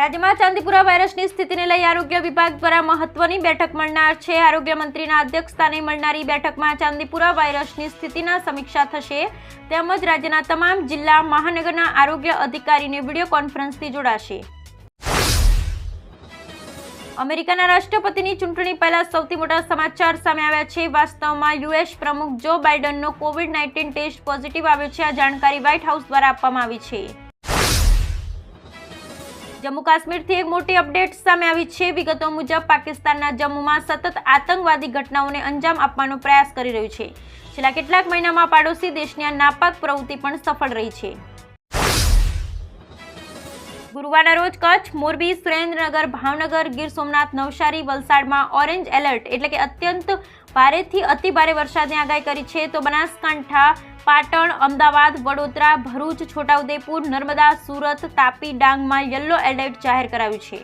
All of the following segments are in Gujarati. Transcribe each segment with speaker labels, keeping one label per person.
Speaker 1: રાજ્યમાં ચાંદીપુરા વાયરસની સ્થિતિને લઈ આરોગ્ય વિભાગ દ્વારા મહત્વની બેઠક મળનાર છે. આરોગ્ય મંત્રીના અધ્યક્ષસ્થાને મળનારી બેઠકમાં ચાંદીપુરા વાયરસની સ્થિતિના સમીક્ષા થશે. તેમજ રાજ્યના તમામ જિલ્લા, મહાનગરના આરોગ્ય અધિકારીને વીડિયો કોન્ફરન્સથી જોડાશે. અમેરિકાના રાષ્ટ્રપતિની ચૂંટણી પહેલા સૌથી મોટા સમાચાર સામે આવ્યા છે. વાસ્તવમાં યુએસ પ્રમુખ જો બાઇડનનો કોવિડ નાઇન્ટીન ટેસ્ટ પોઝિટિવ આવ્યો છે. આ જાણકારી વ્હાઇટ હાઉસ દ્વારા આપવામાં આવી છે. જમ્મુ કાશ્મીરથી એક મોટી અપડેટ સામે આવી છે. વિગતો મુજબ, પાકિસ્તાનના જમ્મુમાં સતત આતંકવાદી ઘટનાઓને અંજામ આપવાનો પ્રયાસ કરી રહ્યું છે. છેલ્લા કેટલાક મહિનામાં પાડોશી દેશની આ નાપાક પ્રવૃત્તિ પણ સફળ રહી છે. ગુરુવારના રોજ કચ્છ, મોરબી, સુરેન્દ્રનગર, ભાવનગર, ગીર સોમનાથ, નવસારી, વલસાડમાં ઓરેન્જ એલર્ટ એટલે કે અત્યંત ભારેથી અતિ ભારે વરસાદની આગાહી કરી છે. તો બનાસકાંઠા, પાટણ, અમદાવાદ, વડોદરા, ભરૂચ, છોટાઉદેપુર, નર્મદા, સુરત, તાપી, ડાંગમાં યલો એલર્ટ જાહેર કરાયું છે.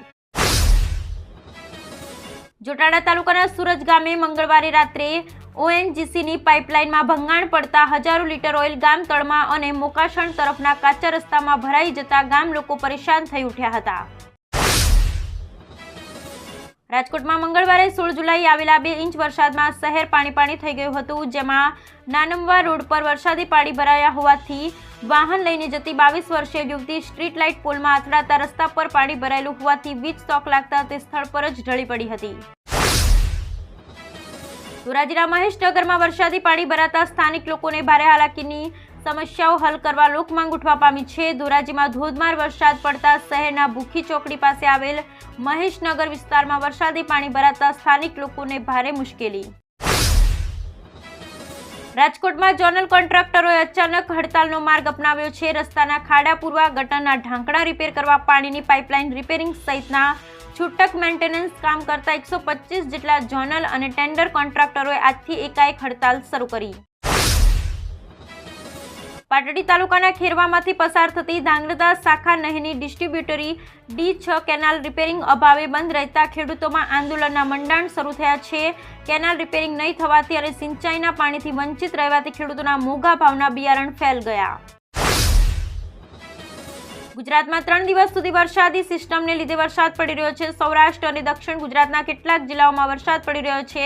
Speaker 1: જોટાડા તાલુકાના સુરજ ગામે મંગળવારે રાત્રે ઓએનજીસીની પાઇપલાઇનમાં ભંગાણ પડતા હજારો લીટર ઓઇલ ગામ તળમાં અને મોકાસણ તરફના કાચા રસ્તામાં ભરાઈ જતા ગામ લોકો પરેશાન થઈ ઉઠ્યા હતા. રાજકોટમાં મંગળવારે સોળ જુલાઈ આવેલા બે ઇંચ વરસાદમાં શહેર પાણી પાણી થઈ ગયું હતું, જેમાં નાનમવા રોડ પર વરસાદી પાણી ભરાયા હોવાથી વાહન લઈને જતી બાવીસ વર્ષીય યુવતી સ્ટ્રીટ લાઇટ પોલમાં અથડાતા રસ્તા પર પાણી ભરાયેલું હોવાથી વીજ શોક લાગતા તે સ્થળ પર જ ઢળી પડી હતી. ધોરાજીના મહેશનગરમાં વરસાદી પાણી ભરાતા સ્થાનિક લોકોને ભારે હાલાકીની સમસ્યાઓ હલ કરવા લોકમાંગ ઉઠવા પામી છે. ધોરાજીમાં ધોધમાર વરસાદ પડતા શહેરના ભૂખી ચોકડી પાસે આવેલ મહેશનગર વિસ્તારમાં વરસાદી પાણી ભરાતા સ્થાનિક લોકોને ભારે મુશ્કેલી. રાજકોટમાં જોનલ કોન્ટ્રાક્ટરોએ અચાનક હડતાલનો માર્ગ અપનાવ્યો છે. રસ્તાના ખાડા પૂરવા, ગટરના ઢાંકણા રિપેર કરવા, પાણીની પાઇપલાઇન રિપેરિંગ સહિતના છૂટક મેન્ટેનન્સ કામ કરતા એકસો જેટલા જોનલ અને ટેન્ડર કોન્ટ્રાક્ટરોએ આજથી એકાએક હડતાલ શરૂ કરી. પાટડી તાલુકાના ખેરવામાંથી પસાર થતી ધાંગ્રધા શાખા નહેરની ડિસ્ટ્રીબ્યુટરી ડી છ કેનાલ રિપેરિંગ અભાવે બંધ રહેતા ખેડૂતોમાં આંદોલનના મંડાણ શરૂ થયા છે. કેનાલ રિપેરિંગ નહીં થવાથી અને સિંચાઈના પાણીથી વંચિત રહેવાથી ખેડૂતોના મોંઘા ભાવના બિયારણ ફેલ ગયા. ગુજરાતમાં ત્રણ દિવસ સુધી વરસાદી સિસ્ટમને લીધે વરસાદ પડી રહ્યો છે. સૌરાષ્ટ્ર અને દક્ષિણ ગુજરાતના કેટલાક જિલ્લાઓમાં વરસાદ પડી રહ્યો છે.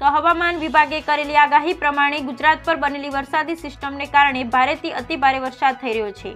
Speaker 1: તો હવામાન વિભાગે કરેલી આગાહી પ્રમાણે ગુજરાત પર બનેલી વરસાદી સિસ્ટમને કારણે ભારેથી અતિ ભારે વરસાદ થઈ રહ્યો છે.